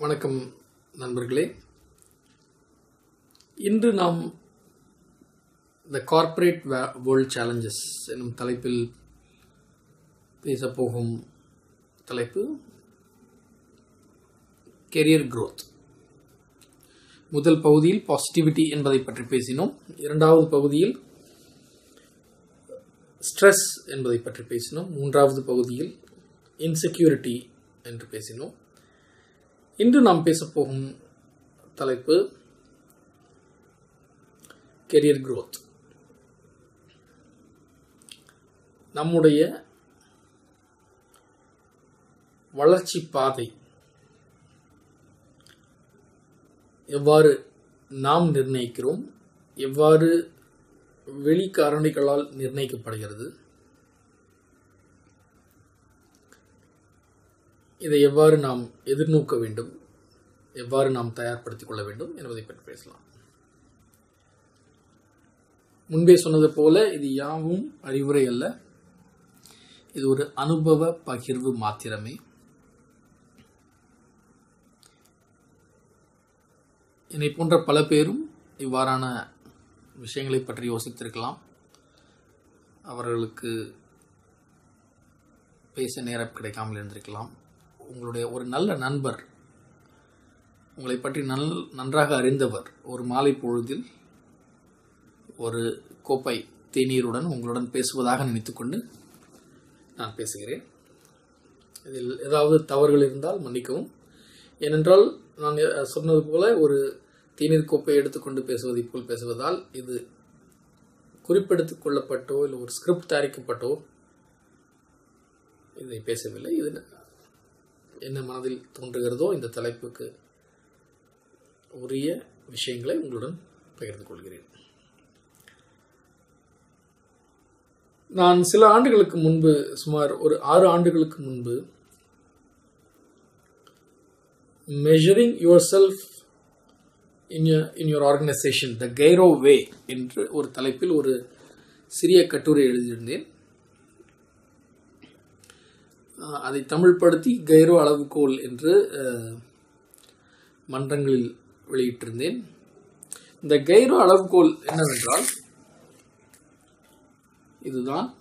வணக்கம் நண்பர்களே. இன்று நாம் த கார்ப்பரேட் வேர்ல்ட் சேலஞ்சஸ் என்னும் தலைப்பில் பேசப்போகும் தலைப்பு கெரியர் க்ரோத் முதல் பகுதியில் பாசிட்டிவிட்டி என்பதை பற்றி பேசினோம். இரண்டாவது பகுதியில் ஸ்ட்ரெஸ் என்பதை பற்றி பேசினோம். மூன்றாவது பகுதியில் இன்செக்யூரிட்டி என்று பேசினோம். இன்று நாம் பேசப்போகும் தலைப்பு கெரியர் குரோத் நம்முடைய வளர்ச்சி பாதை எவ்வாறு நாம் நிர்ணயிக்கிறோம் எவ்வாறு வெளி காரணிகளால் நிர்ணயிக்கப்படுகிறது இதை எவ்வாறு நாம் எதிர்நோக்க வேண்டும்? எவ்வாறு நாம் தயார்படுத்திக் கொள்ள வேண்டும் என்பதை பற்றி பேசலாம். முன்பே சொன்னது போல இது யாவும் அறிவுரை அல்ல. இது ஒரு அனுபவ பகிர்வு மாத்திரமே. என்னை போன்ற பல பேரும் இவ்வாறான விஷயங்களை பற்றி யோசித்திருக்கலாம். அவர்களுக்கு பேச நேரம் கிடைக்காமல் இருந்திருக்கலாம். உங்களுடைய ஒரு நல்ல நண்பர் உங்களை பற்றி நல் நன்றாக அறிந்தவர் ஒரு மாலை பொழுதில் ஒரு கோப்பை தேநீருடன் உங்களுடன் பேசுவதாக நினைத்துக்கொண்டு நான் பேசுகிறேன். இதில் ஏதாவது தவறுகள் இருந்தால் மன்னிக்கவும். ஏனென்றால் நான் சொன்னது போல ஒரு தேநீர் கோப்பை எடுத்துக்கொண்டு பேசுவதை போல் பேசுவதால் இது குறிப்பெடுத்து கொள்ளப்பட்டோ இல்லை ஒரு ஸ்கிரிப்ட் தயாரிக்கப்பட்டோ இதை பேசவில்லை. இது என்ன மனதில் தோன்றுகிறதோ இந்த தலைப்புக்கு உரிய விஷயங்களை உங்களுடன் பகிர்ந்து கொள்கிறேன். நான் சில ஆண்டுகளுக்கு முன்பு சுமார் ஒரு ஆறு ஆண்டுகளுக்கு முன்பு measuring yourself in in your organisation the Cairo way என்று ஒரு தலைப்பில் ஒரு சிறிய கட்டுரை எழுதியிருந்தேன். அதை தமிழ்படுத்தி கைரோ அளவுகோல் என்று மன்றங்களில் வெளியிட்டிருந்தேன். இந்த கைரோ அளவுகோல் என்னவென்றால் இதுதான்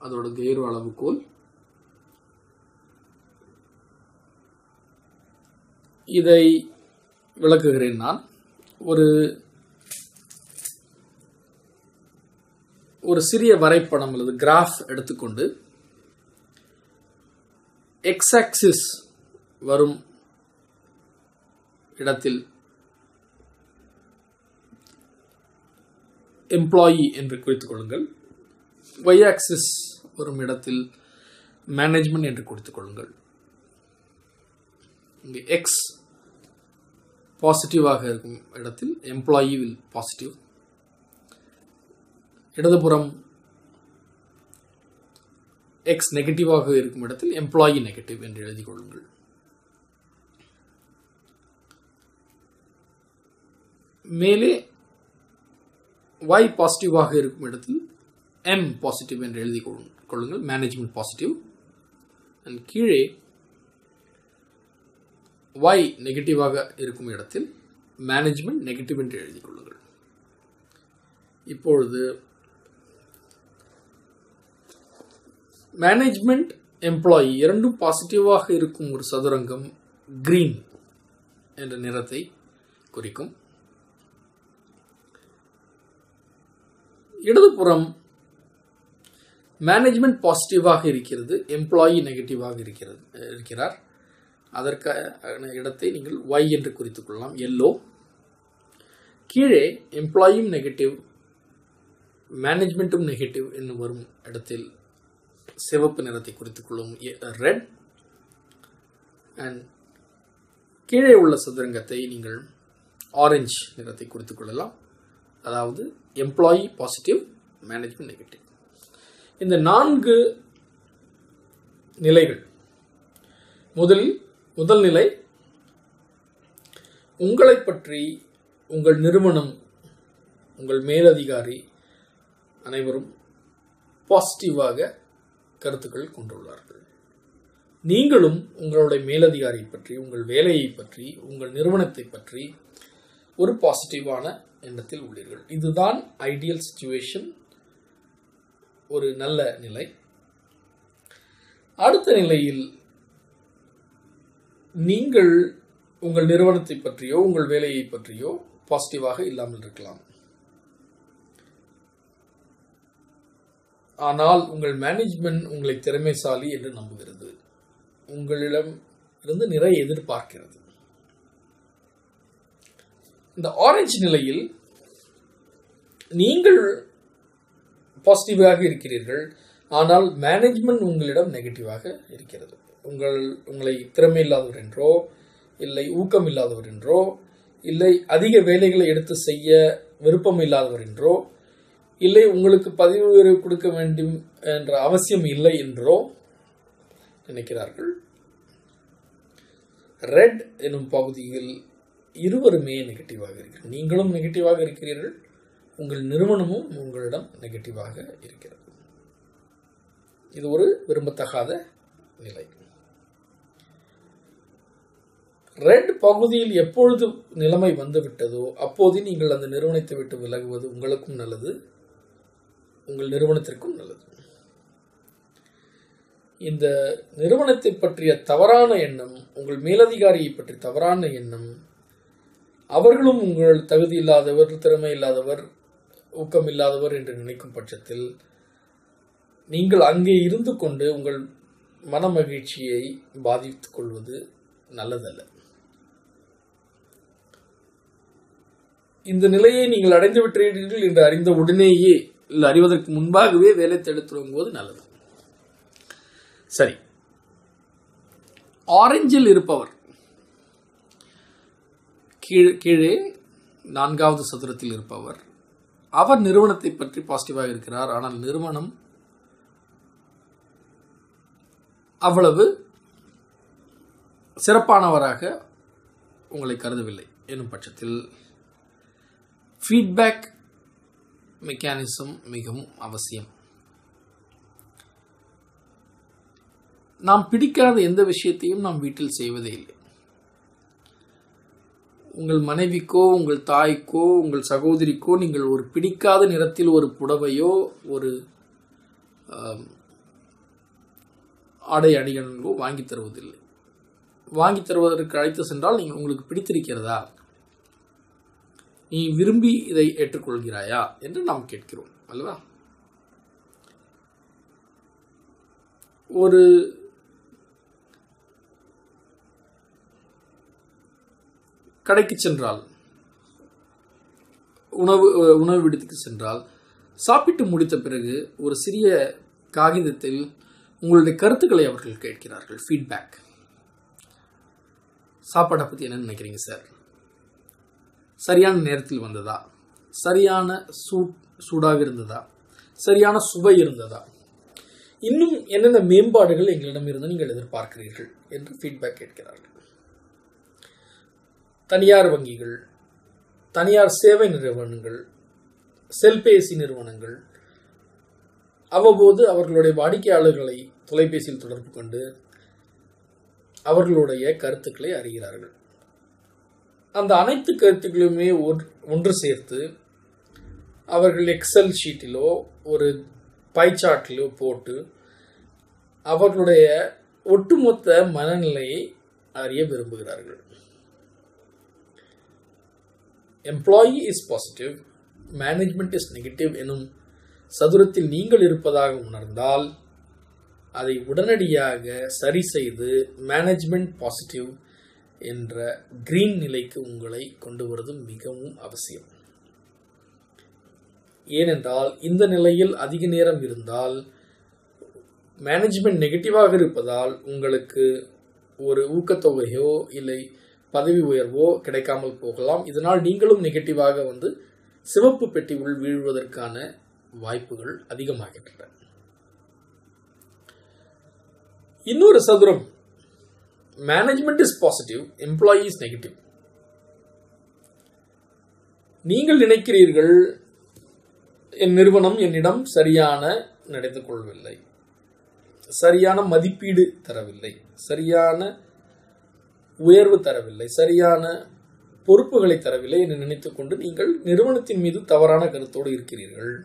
அதோட கைரோ அளவுகோல். இதை விளக்குகிறேன் நான். ஒரு ஒரு சிறிய வரைபடம் அல்லது கிராஃப் எடுத்துக்கொண்டு எக்ஸ் ஆக்சிஸ் வரும் இடத்தில் எம்ப்ளாயி என்று குறித்துக் கொள்ளுங்கள். ஒய் ஆக்சிஸ் வரும் இடத்தில் மேனேஜ்மெண்ட் என்று குறித்துக் கொள்ளுங்கள். இங்கே எக்ஸ் பாசிட்டிவாக இருக்கும் இடத்தில் எம்ப்ளாயி வில் பாசிட்டிவ் இடதுபுறம் எக்ஸ் நெகட்டிவாக இருக்கும் இடத்தில் எம்ப்ளாயி நெகட்டிவ் என்று எழுதிக் கொள்ளுங்கள். மேலே ஒய் பாசிட்டிவாக இருக்கும் இடத்தில் எம் பாசிட்டிவ் என்று எழுதி கொள்ளுங்கள். மேனேஜ்மெண்ட் பாசிட்டிவ் அண்ட் கீழே ஒய் நெகட்டிவாக இருக்கும் இடத்தில் மேனேஜ்மெண்ட் நெகட்டிவ் என்று எழுதி கொள்ளுங்கள். இப்பொழுது மேனேஜ்மெண்ட் எம்ப்ளாயி இரண்டும் பாசிட்டிவாக இருக்கும் ஒரு சதுரங்கம் கிரீன் என்ற நிறத்தை குறிக்கும். இடதுபுறம் மேனேஜ்மெண்ட் பாசிட்டிவாக இருக்கிறது எம்ப்ளாயி நெகட்டிவாக இருக்கிறது இருக்கிறார். அதற்கான இடத்தை நீங்கள் ஒய் என்று குறித்துக் கொள்ளலாம் எல்லோ கீழே எம்ப்ளாயும் நெகட்டிவ் மேனேஜ்மெண்ட்டும் நெகட்டிவ் என்று வரும் இடத்தில் சிவப்பு நிறத்தை குறித்துக் கொள்ளும் ரெட் அண்ட் கீழே உள்ள சதுரங்கத்தை நீங்கள் ஆரஞ்சு நிறத்தை குறித்துக் கொள்ளலாம். அதாவது எம்ப்ளாயி பாசிட்டிவ் மேனேஜ்மெண்ட் நெகட்டிவ் இந்த நான்கு நிலைகள். முதலில் முதல் நிலை உங்களை பற்றி உங்கள் நிறுவனம் உங்கள் மேலதிகாரி அனைவரும் பாசிட்டிவாக கருத்துக்கள் கொண்டுள்ளார்கள். நீங்களும் உங்களுடைய மேலதிகாரியை பற்றி உங்கள் வேலையை பற்றி உங்கள் நிறுவனத்தை பற்றி ஒரு பாசிட்டிவான எண்ணத்தில் உள்ளீர்கள். இதுதான் ஐடியல் சுச்சுவேஷன் ஒரு நல்ல நிலை. அடுத்த நிலையில் நீங்கள் உங்கள் நிறுவனத்தை பற்றியோ உங்கள் வேலையை பற்றியோ பாசிட்டிவாக இல்லாமல் இருக்கலாம். ஆனால் உங்கள் மேனேஜ்மெண்ட் உங்களை திறமைசாலி என்று நம்புகிறது. உங்களிடம் இருந்து நிறைய எதிர்பார்க்கிறது. இந்த ஆரஞ்சு நிலையில் நீங்கள் பாசிட்டிவாக இருக்கிறீர்கள். ஆனால் மேனேஜ்மெண்ட் உங்களிடம் நெகட்டிவாக இருக்கிறது. உங்கள் உங்களை திறமை இல்லாதவர் என்றோ இல்லை ஊக்கம் இல்லாதவர் என்றோ இல்லை அதிக வேலைகளை எடுத்து செய்ய விருப்பம் இல்லாதவர் என்றோ இல்லை உங்களுக்கு பதிவு உயர்வு கொடுக்க வேண்டும் என்ற அவசியம் இல்லை என்றோ நினைக்கிறார்கள். ரெட் எனும் பகுதியில் இருவருமே நெகட்டிவாக இருக்கிறது நீங்களும் நெகட்டிவாக இருக்கிறீர்கள். உங்கள் நிறுவனமும் உங்களிடம் நெகட்டிவாக இருக்கிறது. இது ஒரு விரும்பத்தகாத நிலை. ரெட் பகுதியில் எப்பொழுது நிலைமை வந்துவிட்டதோ அப்போது நீங்கள் அந்த நிறுவனத்தை விட்டு விலகுவது உங்களுக்கும் நல்லது. உங்கள் நிறுவனத்திற்கும் நல்லது. இந்த நிறுவனத்தை பற்றிய தவறான எண்ணம் உங்கள் மேலதிகாரியை பற்றி தவறான எண்ணம் அவர்களும் உங்கள் தகுதி இல்லாதவர் திறமை இல்லாதவர் ஊக்கம் இல்லாதவர் என்று நினைக்கும் பட்சத்தில் நீங்கள் அங்கே இருந்து கொண்டு உங்கள் மன மகிழ்ச்சியை பாதித்துக் கொள்வது நல்லதல்ல. இந்த நிலையை நீங்கள் அடைந்து விட்டீர்கள் என்று அறிந்த உடனேயே அறிவதற்கு முன்பாகவே வேலை தேட போது நல்லது. சரி. ஆரஞ்சில் இருப்பவர். கீழே கீழே நான்காவது சதுரத்தில் இருப்பவர். அவர் நிறுவனத்தை பற்றி பாசிட்டிவாக இருக்கிறார். ஆனால் நிறுவனம் அவ்வளவு சிறப்பானவராக உங்களை கருதவில்லை. எனும் பட்சத்தில் ஃபீட்பேக் மெக்கானிசம் மிகவும் அவசியம். நாம் பிடிக்காத எந்த விஷயத்தையும் நாம் வீட்டில் செய்வதே இல்லை. உங்கள் மனைவிக்கோ உங்கள் தாய்க்கோ உங்கள் சகோதரிக்கோ நீங்கள் ஒரு பிடிக்காத நிறத்தில் ஒரு புடவையோ ஒரு ஆடை அணிகலன்களோ வாங்கி தருவதில்லை. வாங்கி தருவதற்கு அழைத்து சென்றால் நீங்கள் உங்களுக்கு பிடித்திருக்கிறதா? நீ விரும்பி இதை ஏற்றுக்கொள்கிறாயா என்று நாம் கேட்கிறோம் அல்லவா? ஒரு கடைக்கு சென்றால் உணவு உணவு விடுதிக்கு சென்றால் சாப்பிட்டு முடித்த பிறகு ஒரு சிறிய காகிதத்தில் உங்களுடைய கருத்துக்களை அவர்கள் கேட்கிறார்கள் ஃபீட்பேக் சாப்பாடை பற்றி என்ன நினைக்கிறீங்க சார் சரியான நேரத்தில் வந்ததா? சரியான சூ சூடாக இருந்ததா சரியான சுவை இருந்ததா? இன்னும் என்னென்ன மேம்பாடுகள் எங்களிடம் இருந்து நீங்கள் எதிர்பார்க்கிறீர்கள் என்று ஃபீட்பேக் கேட்கிறார்கள். தனியார் வங்கிகள் தனியார் சேவை நிறுவனங்கள் செல்பேசி நிறுவனங்கள் அவ்வப்போது அவர்களுடைய வாடிக்கையாளர்களை தொலைபேசியில் தொடர்பு கொண்டு அவர்களுடைய கருத்துக்களை அறிகிறார்கள். அந்த அனைத்து கருத்துக்களுமே ஒன்று- ஒன்று சேர்த்து அவர்கள் எக்ஸல் ஷீட்டிலோ ஒரு பைச்சாட்டிலோ போட்டு அவர்களுடைய ஒட்டுமொத்த மனநிலையை அறிய விரும்புகிறார்கள். Employee is positive management is negative எனும் சதுரத்தில் நீங்கள் இருப்பதாக உணர்ந்தால் அதை உடனடியாக சரி செய்து மேனேஜ்மெண்ட் பாசிட்டிவ் என்ற கிரீன் நிலைக்கு உங்களை கொண்டு வருவதும் மிகவும் அவசியம். ஏனென்றால் இந்த நிலையில் அதிக நேரம் இருந்தால் மேனேஜ்மெண்ட் நெகட்டிவாக இருப்பதால் உங்களுக்கு ஒரு ஊக்கத்தொகையோ இல்லை பதவி உயர்வோ கிடைக்காமல் போகலாம். இதனால் நீங்களும் நெகட்டிவாக வந்து சிவப்பு பெட்டி உள் வீழ்வதற்கான வாய்ப்புகள் அதிகமாகின்றன. இன்னொரு சதுரம் management is positive employee is negative நீங்கள் நினைக்கிறீர்கள் என் நிறுவனம் என்னிடம் சரியான நடந்து கொள்ளவில்லை சரியான மதிப்பீடு தரவில்லை. சரியான உயர்வு தரவில்லை. சரியான பொறுப்புகளை தரவில்லை என்று நினைத்துக்கொண்டு நீங்கள் நிறுவனத்தின் மீது தவறான கருத்தோடு இருக்கிறீர்கள்.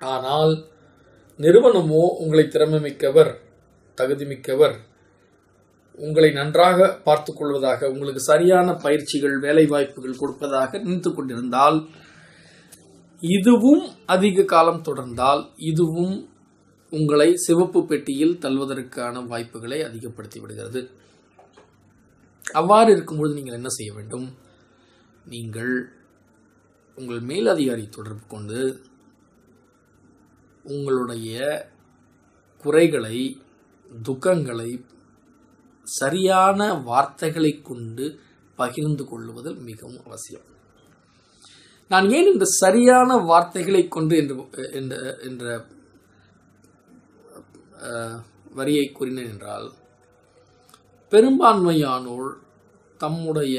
ஆனால் நிறுவனமோ உங்களை திறமை மிக்கவர் தகுதி தகுதிமிக்கவர் உங்களை நன்றாக பார்த்துக் கொள்வதாக உங்களுக்கு சரியான பயிற்சிகள் வேலை வாய்ப்புகள் கொடுப்பதாக நினைத்து கொண்டிருந்தால் இதுவும் அதிக காலம் தொடர்ந்தால் இதுவும் உங்களை சிவப்பு பெட்டியில் தள்ளுவதற்கான வாய்ப்புகளை அதிகப்படுத்தி விடுகிறது. அவ்வாறு இருக்கும்பொழுது நீங்கள் என்ன செய்ய வேண்டும்? நீங்கள் உங்கள் மேலதிகாரி தொடர்பு கொண்டு உங்களுடைய குறைகளை துக்கங்களை சரியான வார்த்தைகளை கொண்டு பகிர்ந்து கொள்ளுவதில் மிகவும் அவசியம். நான் ஏன் இந்த சரியான வார்த்தைகளை கொண்டு என்று என்ற என்ற வரியை கூறினேன் என்றால் பெரும்பான்மையானோர் தம்முடைய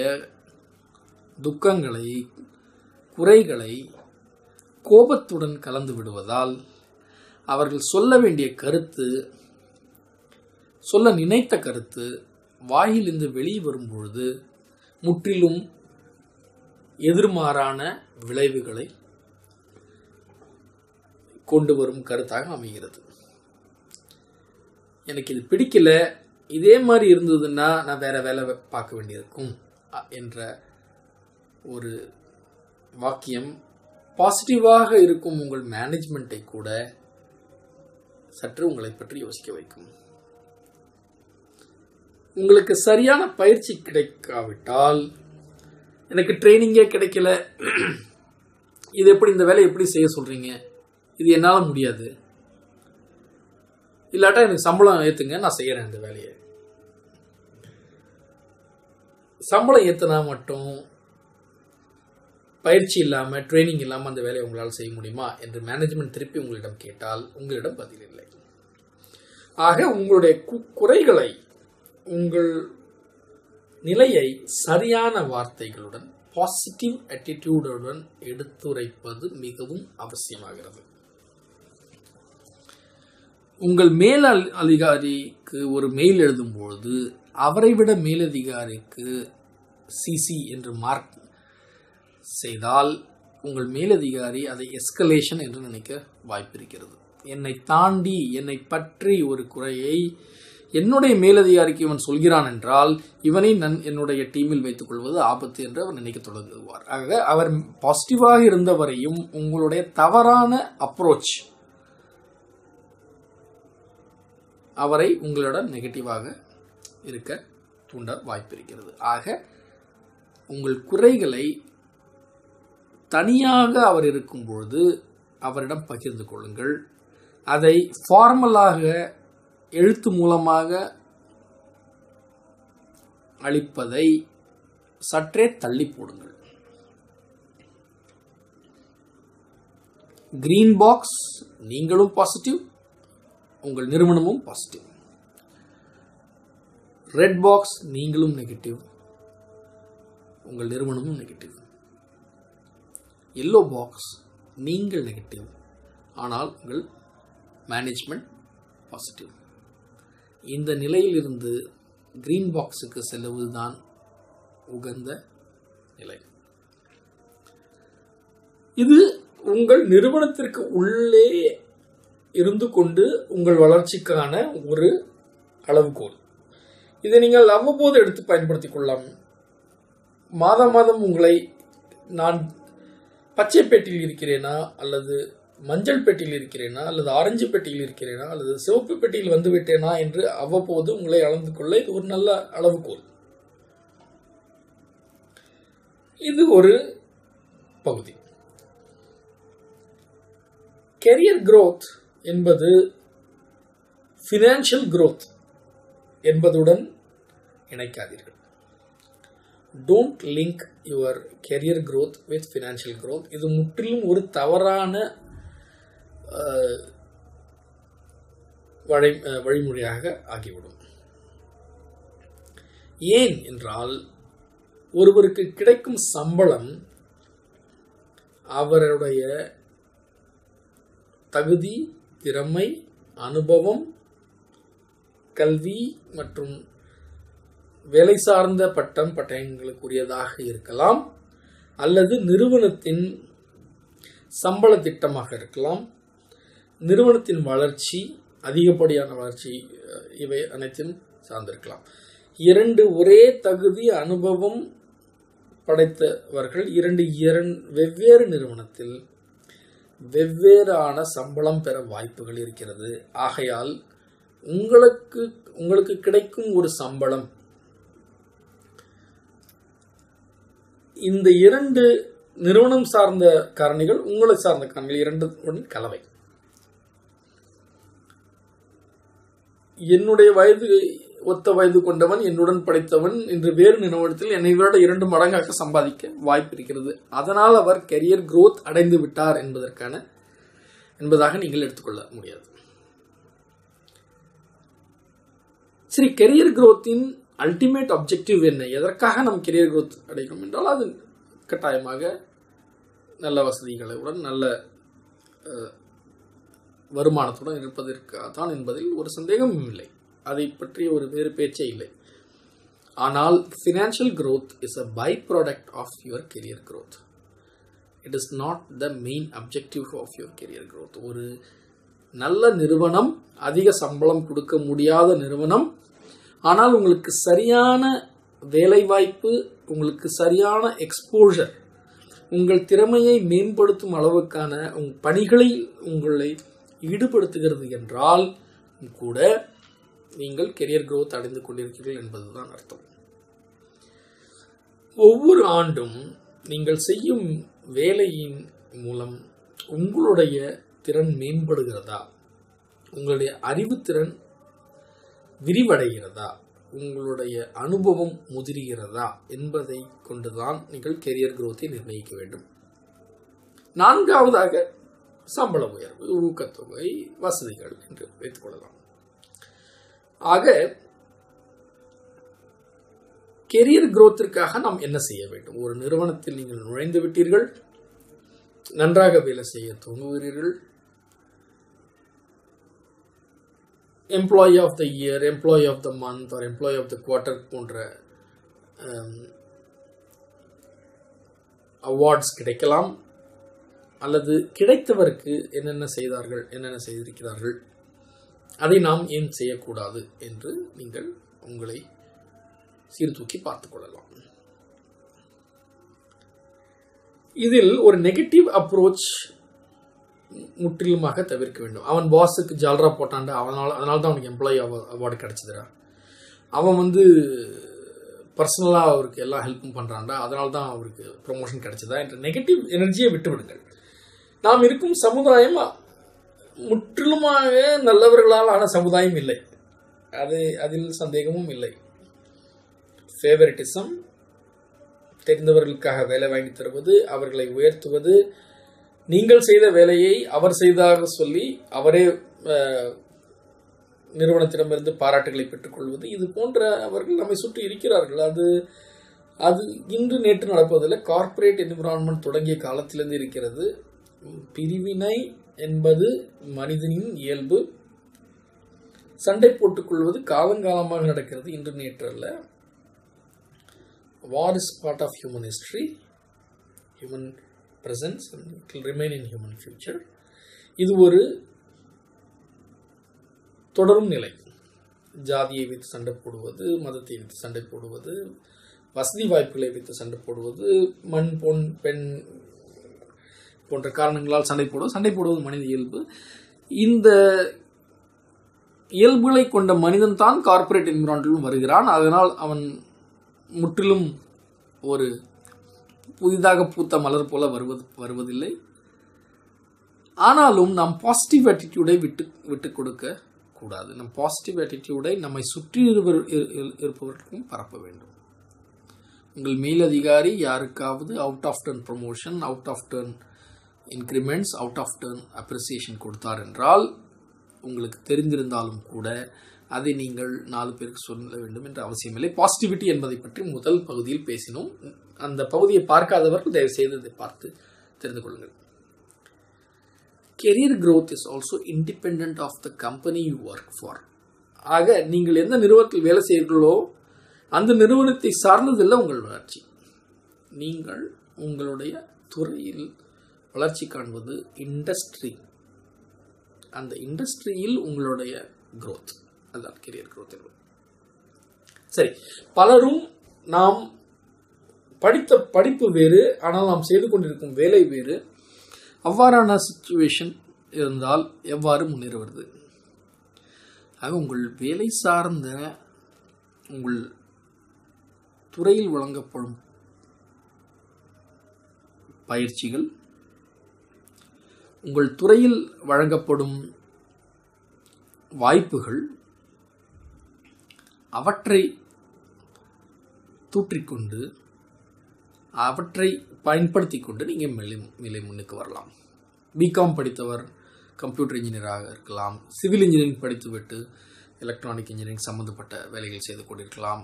துக்கங்களை குறைகளை கோபத்துடன் கலந்து விடுவதால் அவர்கள் சொல்ல வேண்டிய கருத்து சொல்ல நினைத்த கருத்து வாயிலிருந்து வெளியே வரும்பொழுது முற்றிலும் எதிர்மாறான விளைவுகளை கொண்டு வரும் கருத்தாக அமைகிறது. எனக்கு இது பிடிக்கல. இதே மாதிரி இருந்ததுன்னா நான் வேற வேலை பார்க்க வேண்டியிருக்கும் என்ற ஒரு வாக்கியம் பாசிட்டிவாக இருக்கும் உங்கள் மேனேஜ்மெண்ட்டை கூட சற்று உங்களை பற்றி யோசிக்க வைக்கும். உங்களுக்கு சரியான பயிற்சி கிடைக்காவிட்டால் எனக்கு ட்ரைனிங்கே கிடைக்கல. இது எப்படி இந்த வேலையை எப்படி செய்ய சொல்றீங்க? இது என்னால் முடியாது. இல்லாட்டா எனக்கு சம்பளம் ஏற்றுங்க நான் செய்கிறேன் இந்த வேலையை. சம்பளம் ஏற்றுனா மட்டும் பயிற்சி இல்லாமல் ட்ரைனிங் இல்லாமல் அந்த வேலையை உங்களால் செய்ய முடியுமா என்று மேனேஜ்மெண்ட் திருப்பி உங்களிடம் கேட்டால் உங்களிடம் பதில் இல்லை. ஆக உங்களுடைய குறைகளை உங்கள் நிலையை சரியான வார்த்தைகளுடன் பாசிட்டிவ் ஆட்டிடியூடுடன் எடுத்துரைப்பது மிகவும் அவசியமாகிறது. உங்கள் மேல் அல்- அதிகாரிக்கு ஒரு மெயில் எழுதும்பொழுது அவரை விட மேலதிகாரிக்கு சிசி என்று மார்க் செய்தால் உங்கள் மேலதிகாரி அதை எஸ்கலேஷன் என்று நினைக்க வாய்ப்பிருக்கிறது. என்னை தாண்டி என்னை பற்றி ஒரு குறையை என்னுடைய மேலதிகாரிக்கு இவன் சொல்கிறான் என்றால் இவனை நான் என்னுடைய டீமில் வைத்துக் கொள்வது ஆபத்து என்று அவர் நினைக்க தொடங்குவார். ஆக அவர் பாசிட்டிவாக இருந்தவரையும் உங்களுடைய தவறான அப்ரோச் அவரை உங்களிடம் நெகட்டிவாக இருக்க தூண்ட வாய்ப்பிருக்கிறது. ஆக உங்கள் குறைகளை தனியாக அவர் இருக்கும் பொழுது அவரிடம் பகிர்ந்து கொள்ளுங்கள். அதை ஃபார்மலாக எழுத்து மூலமாக அளிப்பதை சற்றே தள்ளி போடுங்கள். கிரீன் பாக்ஸ் நீங்களும் பாசிட்டிவ் உங்கள் நிறுவனமும் பாசிட்டிவ் ரெட் பாக்ஸ் நீங்களும் நெகட்டிவ் உங்கள் நிறுவனமும் நெகட்டிவ் எல்லோ பாக்ஸ் நீங்கள் நெகட்டிவ் ஆனால் உங்கள் மேனேஜ்மெண்ட் பாசிட்டிவ் இந்த நிலையிலிருந்து கிரீன் பாக்ஸுக்கு செல்லுவதுதான் உகந்த நிலை. இது உங்கள் நிறுவனத்திற்கு உள்ளே இருந்து கொண்டு உங்கள் வளர்ச்சிக்கான ஒரு அளவுகோல். இதை நீங்கள் அவ்வப்போது எடுத்து பயன்படுத்திக் கொள்ளலாம். மாதம் மாதம் உங்களை நான் பச்சை இருக்கிறேனா அல்லது மஞ்சள் பெட்டியில் இருக்கிறேனா அல்லது ஆரஞ்சு பெட்டியில் இருக்கிறேனா அல்லது சிவப்பு பெட்டியில் வந்துவிட்டேனா என்று அவ்வப்போது உங்களை அளந்து கொள்ள இது ஒரு நல்ல அளவுகோல். இது ஒரு பகுதி. கெரியர் குரோத் என்பது ஃபினான்ஷியல் குரோத் என்பதுடன் இணைக்காதீர்கள். Don't link your career growth with financial growth இது முற்றிலும் ஒரு தவறான வழி வழிமுறையாக ஆகிவிடும். ஏன் என்றால் ஒருவருக்கு கிடைக்கும் சம்பளம் அவருடைய தகுதி திறமை அனுபவம் கல்வி மற்றும் வேலை சார்ந்த பட்டம் பட்டயங்களுக்குரியதாக இருக்கலாம் அல்லது நிறுவனத்தின் சம்பள திட்டமாக இருக்கலாம் நிறுவனத்தின் வளர்ச்சி அதிகப்படியான வளர்ச்சி இவை அனைத்தும் சார்ந்திருக்கலாம். இரண்டு ஒரே தகுதி அனுபவம் படைத்தவர்கள் இரண்டு இரண் வெவ்வேறு நிறுவனத்தில் வெவ்வேறான சம்பளம் பெற வாய்ப்புகள் இருக்கிறது. ஆகையால் உங்களுக்கு உங்களுக்கு கிடைக்கும் ஒரு சம்பளம் இந்த இரண்டு நிறுவனம் சார்ந்த காரணிகள் உங்களை சார்ந்த காரணிகள் இரண்டு கலவை. என்னுடைய வயது ஒத்த வயது கொண்டவன் என்னுடன் படைத்தவன் இன்று வேறு நிறுவனத்தில் என்னை விட இரண்டு மடங்காக சம்பாதிக்க வாய்ப்பு இருக்கிறது. அதனால் அவர் கெரியர் குரோத் அடைந்து விட்டார் என்பதற்கான என்பதாக நீங்கள் எடுத்துக்கொள்ள முடியாது. சரி கெரியர் குரோத்தின் அல்டிமேட் அப்ஜெக்டிவ் என்ன? எதற்காக நாம் கெரியர் குரோத் அடைகிறோம் என்றால் அது கட்டாயமாக நல்ல வசதிகளுடன் நல்ல வருமானத்துடன் இருப்பதற்காகத்தான் என்பதில் ஒரு சந்தேகமும் இல்லை. அதை பற்றிய ஒரு வேறு பேச்சே இல்லை. ஆனால் financial growth is a by product of your career growth. It is not the main objective of your career growth. ஒரு நல்ல நிறுவனம் அதிக சம்பளம் கொடுக்க முடியாத நிறுவனம் ஆனால் உங்களுக்கு சரியான வேலைவாய்ப்பு உங்களுக்கு சரியான எக்ஸ்போஷர் உங்கள் திறமையை மேம்படுத்தும் அளவுக்கான உங்கள் பணிகளில் உங்களை ஈடுபடுத்துகிறது என்றால் கூட நீங்கள் கெரியர் க்ரோத் அடைந்து கொண்டிருக்கிறீர்கள் என்பதுதான் அர்த்தம். ஒவ்வொரு ஆண்டும் நீங்கள் செய்யும் வேலையின் மூலம் உங்களுடைய திறன் மேம்படுகிறதா? உங்களுடைய அறிவுத்திறன் விரிவடைகிறதா? உங்களுடைய அனுபவம் முதிர்கிறதா? என்பதை கொண்டுதான் நீங்கள் கெரியர் குரோத்தை நிர்ணயிக்க வேண்டும். நான்காவதாக சம்பள உயர்வு ஊக்கத்தொகை வசதிகள் என்று வைத்துக் கொள்ளலாம். ஆக கெரியர் குரோத்திற்காக நாம் என்ன செய்ய வேண்டும்? ஒரு நிறுவனத்தில் நீங்கள் நுழைந்து விட்டீர்கள் நன்றாக வேலை செய்ய துவங்குகிறீர்கள் employee of the year employee of the month or employee of the quarter போன்ற um, அவார்ட்ஸ் கிடைக்கலாம். அல்லது கிடைத்தவருக்கு என்னென்ன செய்தார்கள் என்னென்ன செய்திருக்கிறார்கள் அதை நாம் ஏன் செய்யக்கூடாது என்று நீங்கள் உங்களை சீர்தூக்கி பார்த்து கொள்ளலாம். இதில் ஒரு நெகட்டிவ் அப்ரோச் முற்றிலுமாக தவிர்க்க வேண்டும். அவன் பாஸுக்கு ஜால்ரா போட்டான்டா அவனால் அதனால தான் அவனுக்கு எம்ப்ளாயி அவார்டு கிடைச்சதுடா. அவன் வந்து பர்சனலாக அவருக்கு எல்லா ஹெல்ப்பும் பண்ணுறான்டா அதனால தான் அவருக்கு ப்ரொமோஷன் கிடைச்சதா என்ற நெகட்டிவ் எனர்ஜியை விட்டுவிடுங்கள். நாம் இருக்கும் சமுதாயம் முற்றிலுமாக நல்லவர்களால் ஆன சமுதாயம் இல்லை. அது அதில் சந்தேகமும் இல்லை. ஃபேவரட்டிசம் தெரிந்தவர்களுக்காக வேலை வாங்கி தருவது அவர்களை உயர்த்துவது நீங்கள் செய்த வேலையை அவர் செய்ததாக சொல்லி அவரே நிறுவனத்திடமிருந்து பாராட்டுகளை பெற்றுக்கொள்வது இது போன்ற அவர்கள் நம்மை சுற்றி இருக்கிறார்கள். அது அது இன்று நேற்று நடப்பதில்லை. கார்ப்பரேட் என்விரான்மெண்ட் தொடங்கிய காலத்திலிருந்து இருக்கிறது. பிரிவினை என்பது மனிதனின் இயல்பு. சண்டை போட்டுக் கொள்வது காலங்காலமாக நடக்கிறது இன்று நேற்று அல்ல war is part of human history human presence remain in human future இது ஒரு தொடரும் நிலை. ஜாதியை வைத்து சண்டை போடுவது மதத்தை வைத்து சண்டை போடுவது வசதி வாய்ப்புகளை வைத்து சண்டை போடுவது மண் பொன் பெண் போன்ற காரணங்களால் சண்டை போடுவது சண்டை போடுவது மனித இயல்பு. இந்த இயல்புகளை கொண்ட மனிதன் தான் கார்ப்பரேட் என்விரான்மெண்டிலும் வருகிறான். அதனால் அவன் முற்றிலும் ஒரு புதிதாக பூத்த மலர் போல வருவது வருவதில்லை. ஆனாலும் நாம் பாசிட்டிவ் ஆட்டிடியூடை விட்டு விட்டு கொடுக்க கூடாது. நம் பாசிட்டிவ் ஆட்டிடியூடை நம்மை சுற்றி இருவர் இரு- இரு- இருப்பவர்களுக்கும் பரப்ப வேண்டும். உங்கள் மேலதிகாரி யாருக்காவது out of turn promotion out of turn increments out of turn appreciation கொடுத்தார் என்றால் உங்களுக்கு தெரிந்திருந்தாலும் கூட அதை நீங்கள் நாலு பேருக்கு சொல்ல வேண்டும் என்ற அவசியமில்லை பாசிட்டிவிட்டி என்பதை பற்றி முதல் பகுதியில் பேசினோம். அந்த பகுதியை பார்க்காதவர்கள் தயவு செய்து இதை பார்த்து தெரிந்து கொள்ளுங்கள். Career growth is also independent of the company you work for ஆக நீங்கள் எந்த நிறுவனத்தில் வேலை செய்கிறீர்களோ அந்த நிறுவனத்தை சார்ந்ததில்லை உங்கள் வளர்ச்சி. நீங்கள் உங்களுடைய துறையில் வளர்ச்சி காண்பது இண்டஸ்ட்ரி அந்த இண்டஸ்ட்ரியில் உங்களுடைய க்ரோத் அதுதான் கெரியர் க்ரோத் என்பது. சரி பலரும் நாம் படித்த படிப்பு வேறு ஆனால் நாம் செய்து கொண்டிருக்கும் வேலை வேறு. அவ்வாறான சுச்சுவேஷன் இருந்தால் எவ்வாறு முன்னேறுவது? ஆக உங்கள் வேலை சார்ந்த உங்கள் துறையில் வழங்கப்படும் பயிற்சிகள் உங்கள் துறையில் வழங்கப்படும் வாய்ப்புகள் அவற்றை தூற்றிக்கொண்டு அவற்றை பயன்படுத்தி கொண்டு நீங்கள் மேலே மேலே முன்னுக்கு வரலாம். பிகாம் படித்தவர் கம்ப்யூட்டர் இன்ஜினியராக இருக்கலாம் சிவில் இன்ஜினியரிங் படித்துவிட்டு எலக்ட்ரானிக் இன்ஜினியரிங் சம்பந்தப்பட்ட வேலைகள் செய்து கொண்டிருக்கலாம்.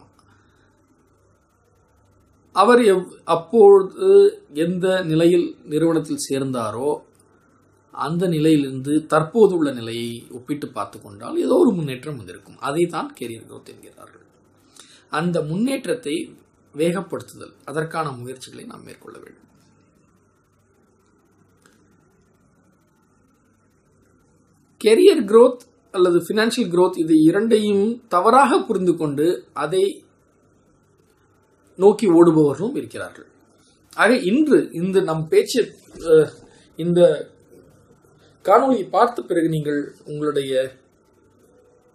அவர் எவ் அப்பொழுது எந்த நிலையில் நிறுவனத்தில் சேர்ந்தாரோ அந்த நிலையிலிருந்து தற்போது உள்ள நிலையை ஒப்பிட்டு பார்த்து கொண்டால் ஏதோ ஒரு முன்னேற்றம் வந்திருக்கும். அதை தான் கெரியர் குரோத் என்கிறார்கள். அந்த முன்னேற்றத்தை வேகப்படுத்துதல் அதற்கான முயற்சிகளை நாம் மேற்கொள்ள வேண்டும். கெரியர் குரோத் அல்லது ஃபினான்ஷியல் குரோத் இது இரண்டையும் தவறாக புரிந்து கொண்டு அதை நோக்கி ஓடுபவர்களும் இருக்கிறார்கள். ஆக இன்று இந்த நம் பேச்சு இந்த காணொளி பார்த்த பிறகு நீங்கள் உங்களுடைய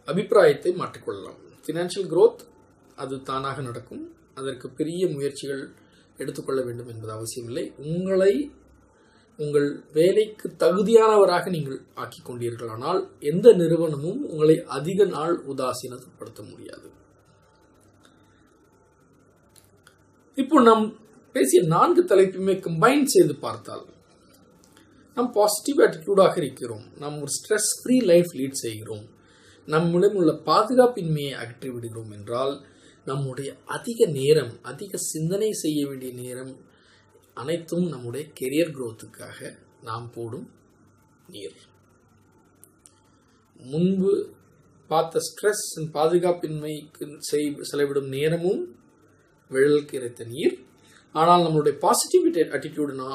அபிப்பிராயத்தை மாற்றிக்கொள்ளலாம். ஃபினான்ஷியல் க்ரோத் அது தானாக நடக்கும். அதற்கு பெரிய முயற்சிகள் எடுத்துக்கொள்ள வேண்டும் என்பது அவசியமில்லை. உங்களை உங்கள் வேலைக்கு தகுதியானவராக நீங்கள் ஆக்கி கொண்டீர்களானால் எந்த நிறுவனமும் உங்களை அதிக நாள் உதாசீனப்படுத்த முடியாது. இப்போ நாம் பேசிய நான்கு தலைப்புமே கம்பைன் செய்து பார்த்தால் நாம் பாசிட்டிவ் ஆட்டிடியூடாக இருக்கிறோம். நாம் ஒரு ஸ்ட்ரெஸ் ஃப்ரீ லைஃப் லீட் செய்கிறோம் நம்மிடம் உள்ள பாதுகாப்பின்மையை அகற்றி விடுகிறோம் என்றால் நம்முடைய அதிக நேரம் அதிக சிந்தனை செய்ய வேண்டிய நேரம் அனைத்தும் நம்முடைய கெரியர் குரோத்துக்காக நாம் போடும் நீர். முன்பு பார்த்த ஸ்ட்ரெஸ் பாதுகாப்பின்மைக்கு செய் செலவிடும் நேரமும் விழல் இறைத்த நீர். ஆனால் நம்மளுடைய பாசிட்டிவிட்டி அட்டிடியூடுனா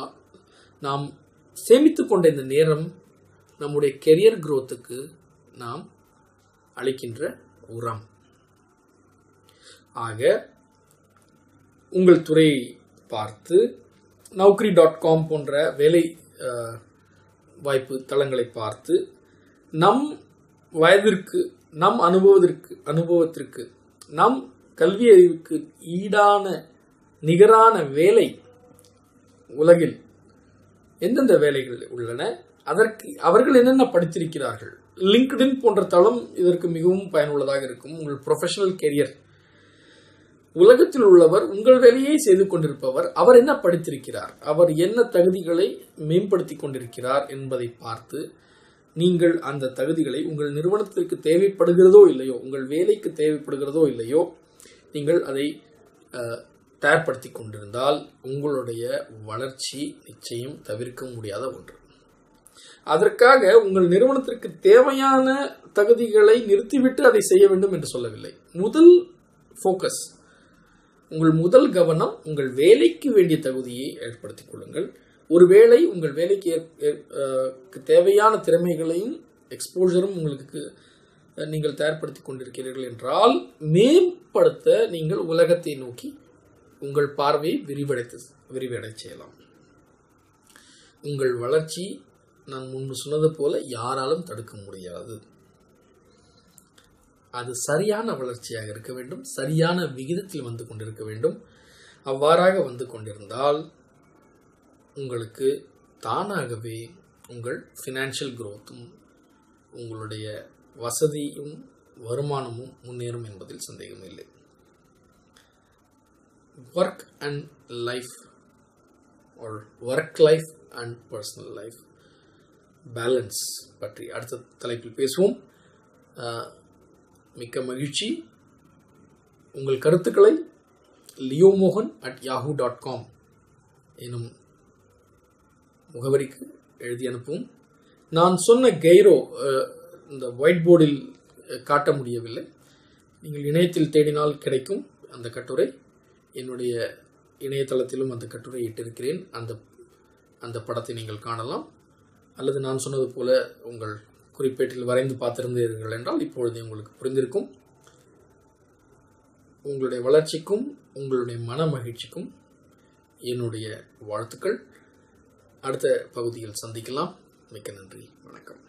நாம் சேமித்து கொண்ட இந்த நேரம் நம்முடைய கெரியர் குரோத்துக்கு நாம் அளிக்கின்ற உரம். ஆக உங்கள் துறையை பார்த்து நௌக்ரி டாட் காம் போன்ற வேலை வாய்ப்பு தளங்களை பார்த்து நம் வயதிற்கு நம் அனுபவத்திற்கு அனுபவத்திற்கு நம் கல்வி அறிவுக்கு ஈடான நிகரான வேலை உலகில் எந்தெந்த வேலைகள் உள்ளன? அதற்கு அவர்கள் என்னென்ன படித்திருக்கிறார்கள்? லிங்க்டின் போன்ற தளம் இதற்கு மிகவும் பயனுள்ளதாக இருக்கும். உங்கள் ப்ரொஃபஷனல் கெரியர் உலகத்தில் உள்ளவர் உங்கள் வேலையை செய்து கொண்டிருப்பவர் அவர் என்ன படித்திருக்கிறார்? அவர் என்ன தகுதிகளை மேம்படுத்தி கொண்டிருக்கிறார் என்பதை பார்த்து நீங்கள் அந்த தகுதிகளை உங்கள் நிறுவனத்திற்கு தேவைப்படுகிறதோ இல்லையோ உங்கள் வேலைக்கு தேவைப்படுகிறதோ இல்லையோ நீங்கள் அதை தயார்படுத்தி கொண்டிருந்தால் உங்களுடைய வளர்ச்சி நிச்சயம் தவிர்க்க முடியாத ஒன்று. அதற்காக உங்கள் நிறுவனத்திற்கு தேவையான தகுதிகளை நிறுத்திவிட்டு அதை செய்ய வேண்டும் என்று சொல்லவில்லை. முதல் ஃபோக்கஸ் உங்கள் முதல் கவனம் உங்கள் வேலைக்கு வேண்டிய தகுதியை ஏற்படுத்திக் கொள்ளுங்கள். ஒருவேளை உங்கள் வேலைக்கு தேவையான திறமைகளையும் எக்ஸ்போஜரும் உங்களுக்கு நீங்கள் தயார்படுத்தி கொண்டிருக்கிறீர்கள் என்றால் மேம்படுத்த நீங்கள் உலகத்தை நோக்கி உங்கள் பார்வையை விரிவடைத்து விரிவடை செய்யலாம். உங்கள் வளர்ச்சி நான் முன்பு சொன்னது போல யாராலும் தடுக்க முடியாது. அது சரியான வளர்ச்சியாக இருக்க வேண்டும் சரியான விகிதத்தில் வந்து கொண்டிருக்க வேண்டும். அவ்வாறாக வந்து கொண்டிருந்தால் உங்களுக்கு தானாகவே உங்கள் ஃபினான்ஷியல் குரோத்தும் உங்களுடைய வசதியும் வருமானமும் முன்னேறும் என்பதில் சந்தேகம் இல்லை ஒர்க் அண்ட் லைஃப் ஒரு work life and personal life balance பற்றி அடுத்த தலைப்பில் பேசுவோம். மிக்க மகிழ்ச்சி. உங்கள் கருத்துக்களை Leomohan at Yahoo dot com எனும் முகவரிக்கு எழுதி அனுப்பவும். நான் சொன்ன கெய்ரோ இந்த ஒயிட் போர்டில் காட்ட முடியவில்லை. நீங்கள் இணையத்தில் தேடினால் கிடைக்கும் அந்த கட்டுரை. என்னுடைய இணையதளத்திலும் அந்த கட்டுரை இட்டிருக்கிறேன். அந்த அந்த படத்தை நீங்கள் காணலாம். அல்லது நான் சொன்னது போல உங்கள் குறிப்பேட்டில் வரைந்து பார்த்திருந்தீர்கள் என்றால் இப்பொழுது உங்களுக்கு புரிந்திருக்கும். உங்களுடைய வளர்ச்சிக்கும் உங்களுடைய மன மகிழ்ச்சிக்கும் என்னுடைய வாழ்த்துக்கள். அடுத்த பகுதியில் சந்திக்கலாம். மிக்க நன்றி. வணக்கம்.